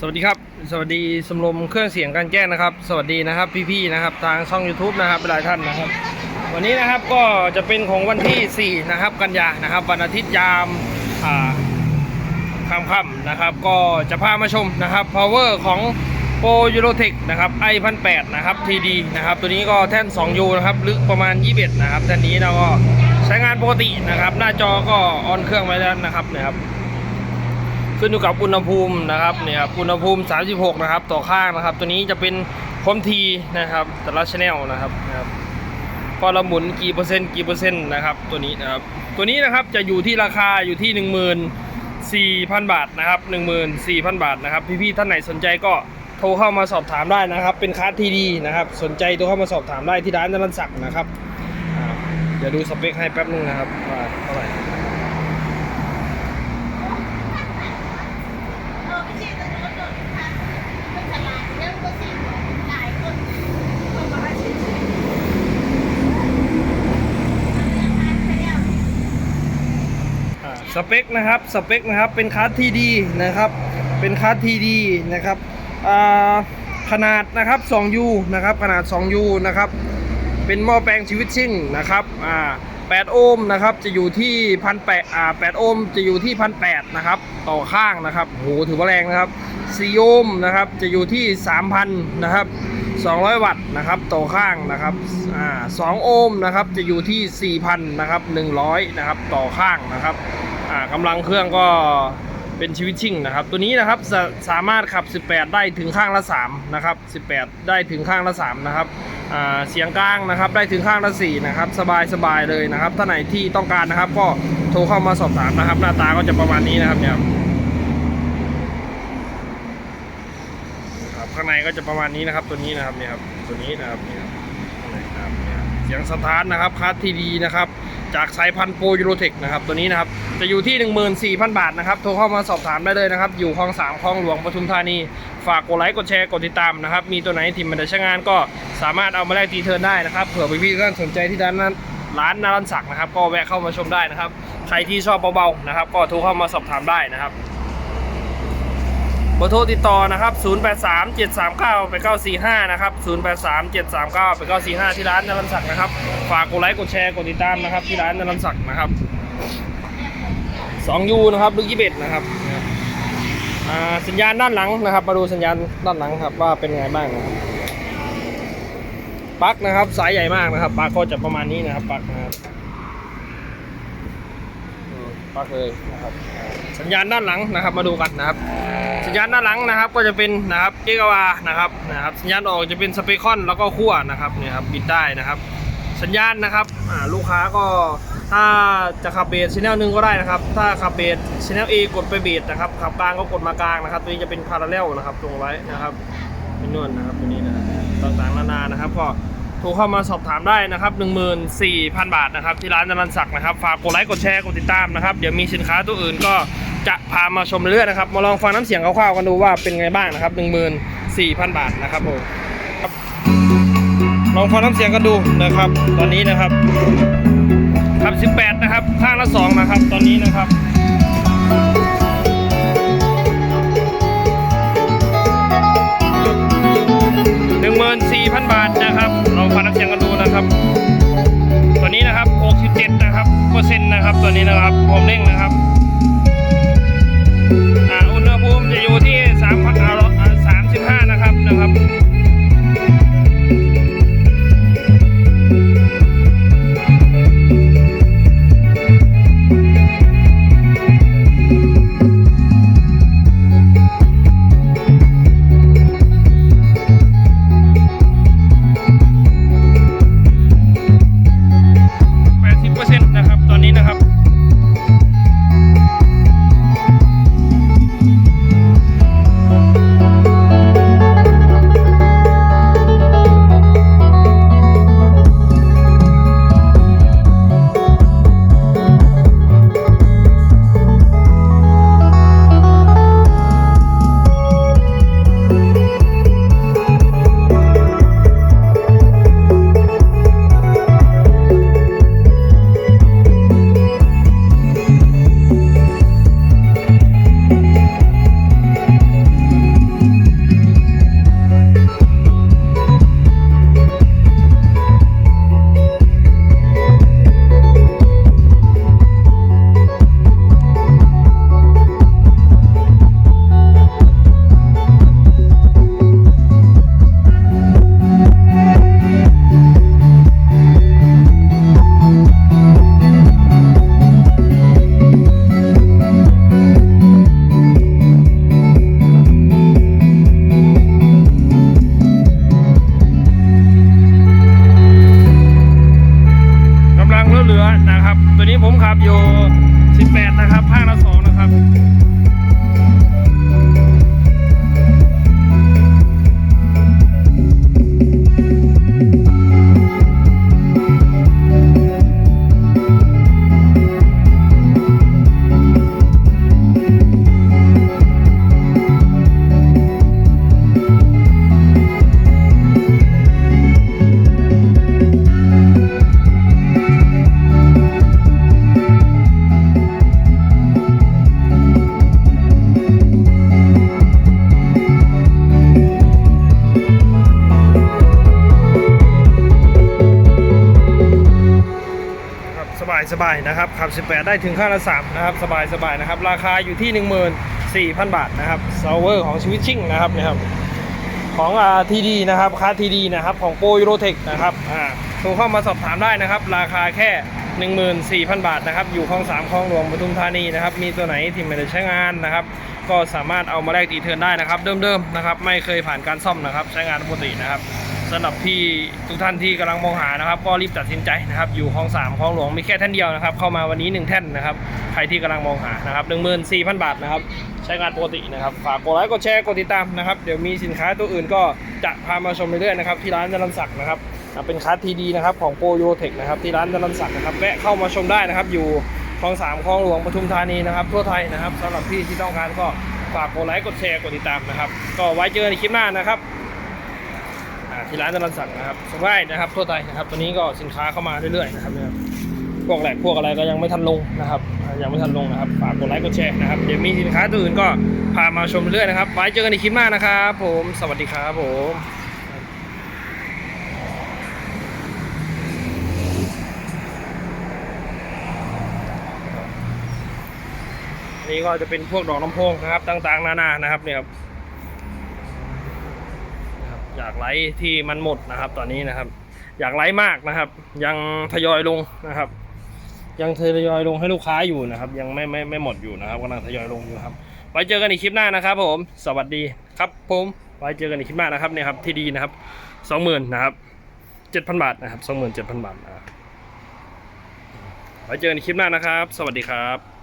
สวัสดีครับ สวัสดีสมรมเครื่องเสียงการแจ้งนะครับ สวัสดีนะครับพี่ๆนะครับ ทางช่อง YouTube นะครับหลายท่านนะครับ วันนี้นะครับก็จะเป็นของวันที่ 4 นะครับ กันยานะครับ วันอาทิตย์ยามค่ำๆนะครับ ก็จะพามาชมนะครับ power ของโปรยูโรเทคนะครับ i 1 8 0นแนะครับ TD นะครับตัวนี้ก็แท่น 2U นะครับลึกประมาณ 21 นะครับแท่นนี้เราก็ใช้งานปกตินะครับ หน้าจอก็ออนเครื่องไว้แล้วนะครับนะครับ ขึ้นอยู่กับอุณหภูมินะครับเนี่ยครับอุณหภูมิ 36 นะครับ ต่อข้างนะครับ ตัวนี้จะเป็นคมทีนะครับ แต่ละชแนลนะครับนะครับพอเราหมุนกี่เปอร์เซ็นต์กี่เปอร์เซ็นต์นะครับตัวนี้นะครับตัวนี้นะครับจะอยู่ที่ราคาอยู่ที่ 14,000 บาทนะครับ14,000 บาทนะครับ พี่ๆท่านไหนสนใจก็โทรเข้ามาสอบถามได้นะครับ เป็นคาร์ทีดีนะครับสนใจโทรเข้ามาสอบถามได้ที่ร้านนรันศักดิ์นะครับเดี๋ยวดูสเปคให้แป๊บนึงนะครับว่าเท่าไหร่ เออไม่ใช่แต่รถโดดทางมันฉลาดเรื่องก็สิ่งหลายคนคนมาเฉย อ่า สเปคนะครับสเปคนะครับเป็นคาร์ทีดีนะครับ เป็นคาร์ทีดีนะครับขนาดนะครับ 2U นะครับขนาด 2U นะครับเป็นหม้อแปลงชีวิตชิ่งนะครับอ่า8โอห์มนะครับจะอยู่ที่พันแปดอ่า8โอห์มจะอยู่ที่พันแปดนะครับต่อข้างนะครับโหถือว่าแรงนะครับ4โอห์มนะครับจะอยู่ที่ 3,000นะครับ200 วัตต์นะครับต่อข้างนะครับอ่า2โอห์มนะครับจะอยู่ที่ 4,000นะครับ100นะครับต่อข้างนะครับ กำลังเครื่องก็เป็นชีวิตชิ่งนะครับ ตัวนี้นะครับสาสามารถขับ 18 ได้ถึงข้างละ3นะครับ18 ได้ถึงข้างละ3นะครับอ่าเสียงกลางนะครับได้ถึงข้างละ4นะครับสบายสบายเลยนะครับถ้าไหนที่ต้องการนะครับ ก็โทรเข้ามาสอบถามนะครับ หน้าตาก็จะประมาณนี้นะครับเนี่ยครับข้างในก็จะประมาณนี้นะครับ ตัวนี้นะครับเนี่ยครับตัวนี้นะครับเนี่ยครับข้างในครับเนี่ยเสียงสถานนะครับคาร์ดทีดีนะครับ จากสายพันธุ์โปรยูโรเทคนะครับตัวนี้นะครับจะอยู่ที่ 14,000 บาทนะครับโทรเข้ามาสอบถามได้เลยนะครับ อยู่คลองสามคลองหลวงปทุมธานี ฝากกดไลค์กดแชร์กดติดตามนะครับ มีตัวไหนที่มันจะใช้งานก็สามารถเอามาแลกตีเทิร์นได้นะครับเผื่อพี่ๆท่านสนใจที่ด้านนั้นร้านนารันศักด์นะครับ ก็แวะเข้ามาชมได้นะครับ ใครที่ชอบเบาๆนะครับ ก็โทรเข้ามาสอบถามได้นะครับ บอร์โทรติดต่อนะครับ 083 739 8945 นะครับ 083 739 8945 ที่ร้านนรันศักดิ์นะครับ ฝากกดไลค์กดแชร์กดติดตามนะครับ ที่ร้านนรันศักดิ์นะครับ 2U นะครับลูกยี่เบ็ดนะครับสัญญาณด้านหลังนะครับ มาดูสัญญาณด้านหลังครับว่าเป็นไงบ้างนะครับปลั๊กนะครับสายใหญ่มากนะครับปลั๊กก็จะประมาณนี้นะครับปลั๊กนะครับ ปลั๊กเลยนะครับสัญญาณด้านหลังนะครับมาดูกันนะครับสัญญาณด้านหลังนะครับก็จะเป็นนะครับเกวานะครับนะครับสัญญาณออกจะเป็นสเปคอนแล้วก็ขั้วนะครับเนี่ยครับบิดได้นะครับ สัญญาณนะครับลูกค้าก็ถ้าจะขับเบสชแนลหนึ่งก็ได้นะครับ ถ้าขับเบสชแนล A กดไปเบสนะครับขับกลางก็กดมากลางนะครับ ตัวนี้จะเป็นพาราเรลนะครับตรงไว้นะครับเป็นนวลนะครับตัวนี้นะต่างๆนานานะครับก็ รเข้ามาสอบถามได้นะครับ 14,000 บาทนะครับ ที่ร้านจรันศักดิ์นะครับ ฝากกดไลค์กดแชร์กดติดตามนะครับ เดี๋ยวมีสินค้าตัวอื่นก็จะพามาชมเรื่อยนะครับ มาลองฟังน้ำเสียงคร่าวๆกันดูว่าเป็นไงบ้างนะครับ 14,000 บาทนะครับผมลองฟังน้ำเสียงกันดูนะครับ ตอนนี้นะครับครับ 18 นะครับ ข้างละ 2 นะครับ ตอนนี้นะครับ14,000บาทนะครับลองฟังน้ำเสีย นะครับ ตัวนี้ผมขับอยู่ 18 นะครับ ข้างละ2นะครับ สบายๆนะครับขับ 18 ได้ถึงข้างละ3นะครับสบายสบายๆนะครับ ราคาอยู่ที่ 14,000 บาทนะครับซาวเวอร์ของชีวิตชิ่งนะครับนะครับของอาทีดีนะครับค่าทีดีนะครับของโปรยูโรเทคนะครับอ่าโทรเข้ามาสอบถามได้นะครับ ราคาแค่ 14,000 บาทนะครับ อยู่คลองสามคลองหลวงปทุมธานีนะครับ มีตัวไหนที่ไม่ได้ใช้งานนะครับ ก็สามารถเอามาแลกตีเทิร์นได้นะครับ เดิมๆนะครับ ไม่เคยผ่านการซ่อมนะครับ ใช้งานปกตินะครับ สำหรับพี่ทุกท่านที่กำลังมองหานะครับ ก็รีบตัดสินใจนะครับ อยู่คลองสามคลองหลวงมีแค่ท่านเดียวนะครับ เข้ามาวันนี้หนึ่งแท่นนะครับ ใครที่กำลังมองหานะครับ14,000บาทนะครับ ใช้งานปกตินะครับ ฝากกดไลค์กดแชร์กดติดตามนะครับ เดี๋ยวมีสินค้าตัวอื่นก็จะพามาชมเรื่อยๆนะครับที่ร้านจรันศักดิ์นะครับเป็นคัสทีดีนะครับของโปรโยเทคนะครับที่ร้านจรันศักดิ์นะครับแวะเข้ามาชมได้นะครับอยู่คลองสามคลองหลวงปทุมธานีนะครับทั่วไทยนะครับสำหรับพี่ที่ต้องการก็ฝากกดไลค์กดแชร์กดติดตามนะครับ ก็ไว้เจอในคลิปหน้านะครับ ที่ร้านจรันศักดิ์นะครับส่งได้นะครับทั่วไทยนะครับ ตัวนี้ก็สินค้าเข้ามาเรื่อยๆนะครับเนี่ยพวกแหลกพวกอะไรก็ยังไม่ทันลงนะครับ ยังไม่ทันลงนะครับฝากกดไลค์กดแชร์นะครับเดี๋ยวมีสินค้าตัวอื่นก็พามาชมเรื่อยๆนะครับไว้เจอกันในคลิปหน้านะครับผมสวัสดีครับผมนี่ก็จะเป็นพวกดอกลำโพงนะครับต่างๆนานานะครับเนี่ยครับ อยากไลฟ์ที่มันหมดนะครับ ตอนนี้นะครับ อยากไลฟ์มากนะครับ ยังทยอยลงนะครับ ยังทยอยลงให้ลูกค้าอยู่นะครับ ยังไม่ไม่ไม่หมดอยู่นะครับกำลังทยอยลงอยู่ครับ ไว้เจอกันอีกคลิปหน้านะครับ ผม สวัสดีครับผมไว้เจอกันอีกคลิปหน้านะครับเนี่ยครับที่ดีนะครับสองหมื่นนะครับเจ็ดพันบาทนะครับสองหมื่นเจ็ดพันบาทนะครับไว้เจอกันอีกคลิปหน้านะครับ สวัสดีครับ